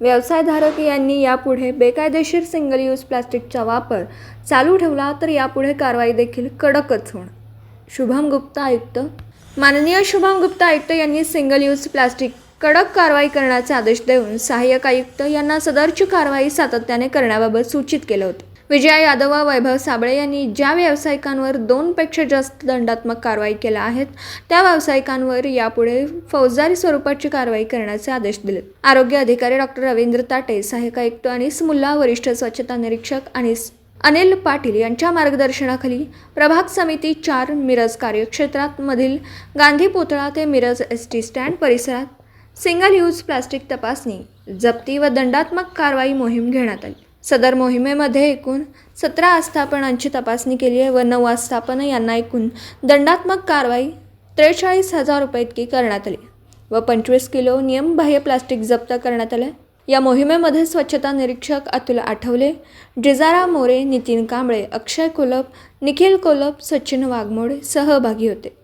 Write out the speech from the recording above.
व्यवसायधारक यांनी यापुढे बेकायदेशीर सिंगल यूज प्लास्टिकचा वापर चालू ठेवला तर यापुढे कारवाई देखील कडकच होणार. शुभम गुप्ता आयुक्त. माननीय शुभम गुप्ता आयुक्त यांनी सिंगल यूज प्लास्टिक कडक कारवाई करण्याचे आदेश देऊन सहाय्यक आयुक्त यांना सदरची कारवाई सातत्याने करण्याबाबत सूचित केलं होतं. विजया यादव व वैभव साबळे यांनी ज्या व्यावसायिकांवर दोनपेक्षा जास्त दंडात्मक कारवाई केल्या आहेत त्या व्यावसायिकांवर यापुढे फौजदारी स्वरूपाची कारवाई करण्याचे आदेश दिले. आरोग्य अधिकारी डॉक्टर रवींद्र ताटे सहाय्यक आयुक्त अनिस मुल्ला वरिष्ठ स्वच्छता निरीक्षक आणि अनिल पाटील यांच्या मार्गदर्शनाखाली प्रभाग समिती चार मिरज कार्यक्षेत्रात मधील गांधी पुतळा ते मिरज एस टी स्टँड परिसरात सिंगल यूज प्लास्टिक तपासणी जप्ती व दंडात्मक कारवाई मोहीम घेण्यात आली. सदर मोहिमेमध्ये एकूण सतरा आस्थापनांची तपासणी केली आहे व नऊ आस्थापनं यांना एकूण दंडात्मक कारवाई त्रेचाळीस हजार रुपये इतकी करण्यात आली. व पंचवीस किलो नियमबाह्य प्लास्टिक जप्त करण्यात आले. या मोहिमेमध्ये स्वच्छता निरीक्षक अतुल आठवले जिजारा मोरे नितीन कांबळे अक्षय कोलप निखिल कोलप सचिन वाघमोडे सहभागी होते.